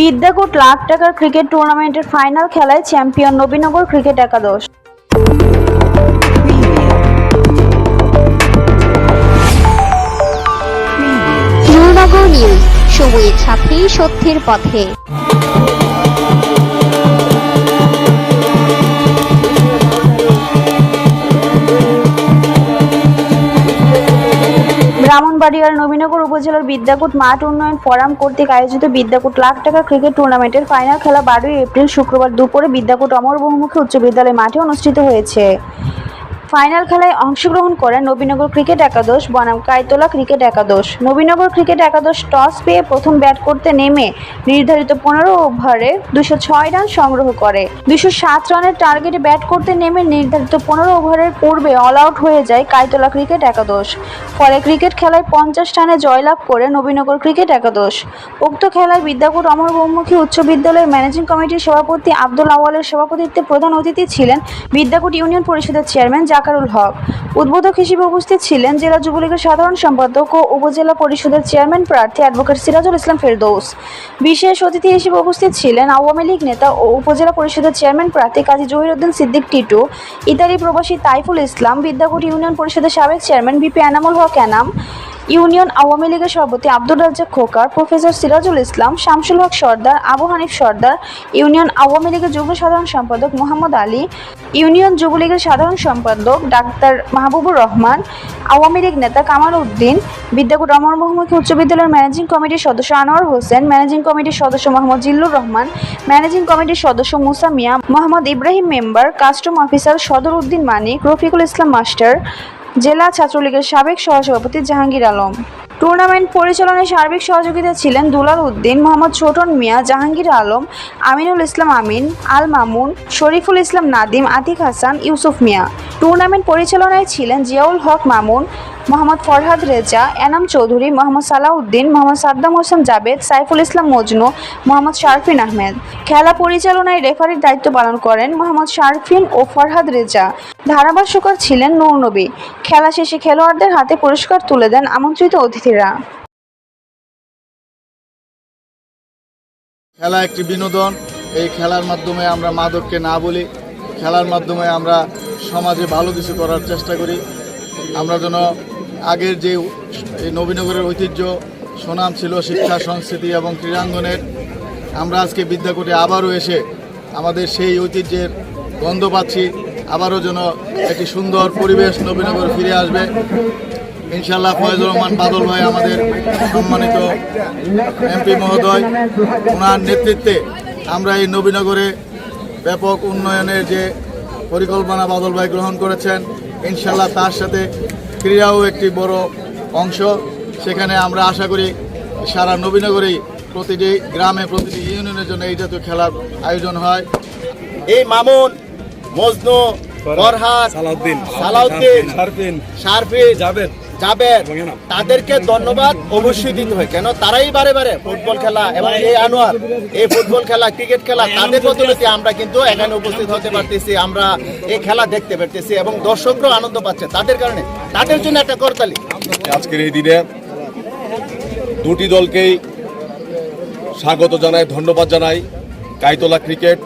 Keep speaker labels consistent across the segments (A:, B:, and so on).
A: বিদ্যাকূট লাখ টাকার ক্রিকেট টুর্নামেন্টের ফাইনাল খেলায় চ্যাম্পিয়ন নবীনগর ক্রিকেট একাদশ।
B: নূরনগর নিউজ সময়ের সাথে সত্যের পথে।
A: ব্রাহ্মণবাড়িয়ার নবীনগর উপজেলার বিদ্যাকুট মাঠ উন্নয়ন ফোরাম কর্তৃক আয়োজিত বিদ্যাকুট লাখ টাকা ক্রিকেট টুর্নামেন্টের ফাইনাল খেলা বারোই এপ্রিল শুক্রবার দুপুরে বিদ্যাকুট অমর বহুমুখী উচ্চ বিদ্যালয় মাঠে অনুষ্ঠিত হয়েছে। ফাইনাল খেলায় অংশগ্রহণ করেন নবীনগর ক্রিকেট একাদশ, বনাম কাইতলা ক্রিকেট একাদশ। নবীনগর ক্রিকেট একাদশ টস পেয়ে প্রথম ব্যাট করতে নেমে নির্ধারিত পনেরো ওভারে দুশো ছয় রান সংগ্রহ করে। দুশো সাত রানের টার্গেটে ব্যাট করতে নেমে নির্ধারিত পনেরো ওভারের পূর্বে অল আউট হয়ে যায় কাইতলা ক্রিকেট একাদশ। ফলে ক্রিকেট খেলায় পঞ্চাশ রানে জয়লাভ করে নবীনগর ক্রিকেট একাদশ। উক্ত খেলায় বিদ্যাপুর অমর বহুমুখী উচ্চ বিদ্যালয়ের ম্যানেজিং কমিটির সভাপতি আব্দুল আওয়ালের সভাপতিত্বে প্রধান অতিথি ছিলেন বিদ্যাকুট ইউনিয়ন পরিষদের চেয়ারম্যান জাকারুল হক। উদ্বোধক হিসেবে উপস্থিত ছিলেন জেলা যুবলীগের সাধারণ সম্পাদক ও উপজেলা পরিষদের চেয়ারম্যান প্রার্থী অ্যাডভোকেট সিরাজুল ইসলাম ফেরদৌস। বিশেষ অতিথি হিসেবে উপস্থিত ছিলেন আওয়ামী লীগ নেতা ও উপজেলা পরিষদের চেয়ারম্যান প্রার্থী কাজী জহিরুদ্দিন সিদ্দিক টিটু, ইতালি প্রবাসী তাইফুল ইসলাম, বিদ্যাকুট ইউনিয়ন পরিষদের সাবেক chairman BP Enamul Haque Enam union Awami লীগের সভাপতি আব্দুর রাজ্জাক খোকার, প্রফেসর সিরাজুল ইসলাম, শামসুল হক সর্দার, আবু হানিফ সর্দার, ইউনিয়ন আওয়ামী লীগের যুগ্ম সাধারণ সম্পাদক মোহাম্মদ আলী, ইউনিয়ন যুবলীগের সাধারণ সম্পাদক ডাক্তার মাহবুবুর রহমান, আওয়ামী লীগ নেতা কামাল উদ্দিন, বিদ্যাকুট অমর বহুমুখী উচ্চ বিদ্যালয়ের ম্যানেজিং কমিটির সদস্য আনোয়ার হোসেন, ম্যানেজিং কমিটির সদস্য মোহাম্মদ জিল্লুর রহমান, ম্যানেজিং কমিটির সদস্য Musa Miah, Mohammad Ibrahim member, custom officer Sadar Uddin Manik, Rafiqul Islam master জেলা ছাত্রলীগের সাবেক সহসভাপতি জাহাঙ্গীর আলম। টুর্নামেন্ট পরিচালনায় সার্বিক সহযোগিতা ছিলেন দুলাল উদ্দিন, মোহাম্মদ ছোটন মিয়া, জাহাঙ্গীর আলম, আমিনুল ইসলাম আমিন, আল মামুন, শরীফুল ইসলাম নাদিম, আতিক হাসান, ইউসুফ মিয়া। টুর্নামেন্ট পরিচালনায় ছিলেন জিয়াউল হক মামুন মোহাম্মদ ফরহাদ রেজা, এনাম চৌধুরী, মোহাম্মদ সালাউদ্দিন, মোহাম্মদ সাদ্দাম হোসেন জাবেদ, সাইফুল ইসলাম মজনু, মোহাম্মদ শারফিন আহমেদ। খেলা পরিচালনায় রেফারির দায়িত্ব পালন করেন মোহাম্মদ শারফিন ও ফরহাদ রেজা। ধারাভাষ্যকার ছিলেন নূর নবী। খেলা শেষে খেলোয়াড়দের হাতে পুরস্কার তুলে দেন আমন্ত্রিত অতিথিরা।
C: খেলা একটি বিনোদন। এই খেলার মাধ্যমে আমরা মাদককে না বলি, খেলার মাধ্যমে আমরা সমাজে ভালো কিছু করার চেষ্টা করি। আমরা যেন আগের যে নবীনগরের ঐতিহ্য, সুনাম ছিল শিক্ষা, সংস্কৃতি এবং ক্রীড়াঙ্গনের, আমরা আজকে বিদ্যাকূটে আবারও এসে আমাদের সেই ঐতিহ্যের গন্ধ পাচ্ছি। আবারও যেন একটি সুন্দর পরিবেশ নবীনগর ফিরে আসবে। ইনশাল্লাহ ফয়েজুর রহমান বাদল ভাই, আমাদের সম্মানিত এমপি মহোদয়, ওনার নেতৃত্বে আমরা এই নবীনগরে ব্যাপক উন্নয়নের যে পরিকল্পনা বাদল ভাই গ্রহণ করেছেন ইনশাল্লাহ তার সাথে ক্রীড়াও একটি বড় অংশ। সেখানে আমরা আশা করি সারা নবীনগরেই প্রতিটি গ্রামে প্রতিটি ইউনিয়নের জন্য এই জাতীয় খেলার আয়োজন হয়।
D: এই মামুন মজনু ফরহাদ
E: সালাউদ্দিন
D: সালাউদ্দিন
E: সারফিন
D: সারফিন
E: জাবেদ
D: জাবের তাদেরকে ধন্যবাদ অবশ্যই দিতে হয়। কেন? তারাই বারে বারে ফুটবল খেলা এবং এই আনোয়ার, এই ফুটবল খেলা, ক্রিকেট খেলা, তাদের বদলতে আমরা কিন্তু এখানে উপস্থিত হতে পারতেছি। আমরা এই খেলা দেখতে পারতেছি এবং দর্শকরাও আনন্দ পাচ্ছে তাদের কারণে। তাদের জন্য একটা করতালি।
E: আজকের এই দিনে দুটি দলকেই স্বাগত জানাই, ধন্যবাদ জানাই। কাইতলা ক্রিকেট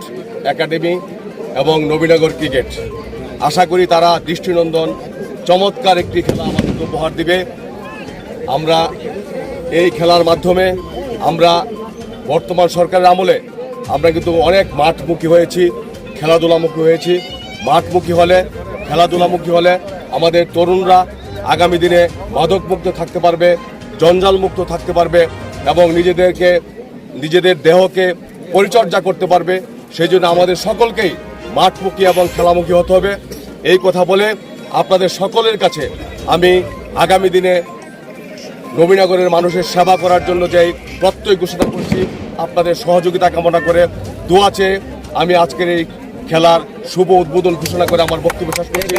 E: একাডেমি এবং নবীনগর ক্রিকেট। আশা করি তারা দৃষ্টিনন্দন চমৎকার একটি খেলা আমাদেরকে উপহার দিবে। আমরা এই খেলার মাধ্যমে আমরা বর্তমান সরকারের আমলে আমরা কিন্তু অনেক মাঠমুখী হয়েছি, খেলাধুলামুখী হয়েছি। মাঠমুখী হলে, খেলাধুলামুখী হলে আমাদের তরুণরা আগামী দিনে মাদকমুক্ত থাকতে পারবে, জঞ্জালমুক্ত থাকতে পারবে এবং নিজেদেরকে, নিজেদের দেহকে পরিচর্যা করতে পারবে। সেই জন্য আমাদের সকলকেই মাঠমুখী এবং খেলামুখী হতে হবে। এই কথা বলে আপনাদের সকলের কাছে আমি আগামী দিনে নবীনগরের মানুষের সেবা করার জন্য যাই প্রত্যয় ঘোষণা করছি, আপনাদের সহযোগিতা কামনা করে দোয়া চেয়ে আমি আজকের এই খেলার শুভ উদ্বোধন ঘোষণা করে আমার বক্তব্য শেষ করছি।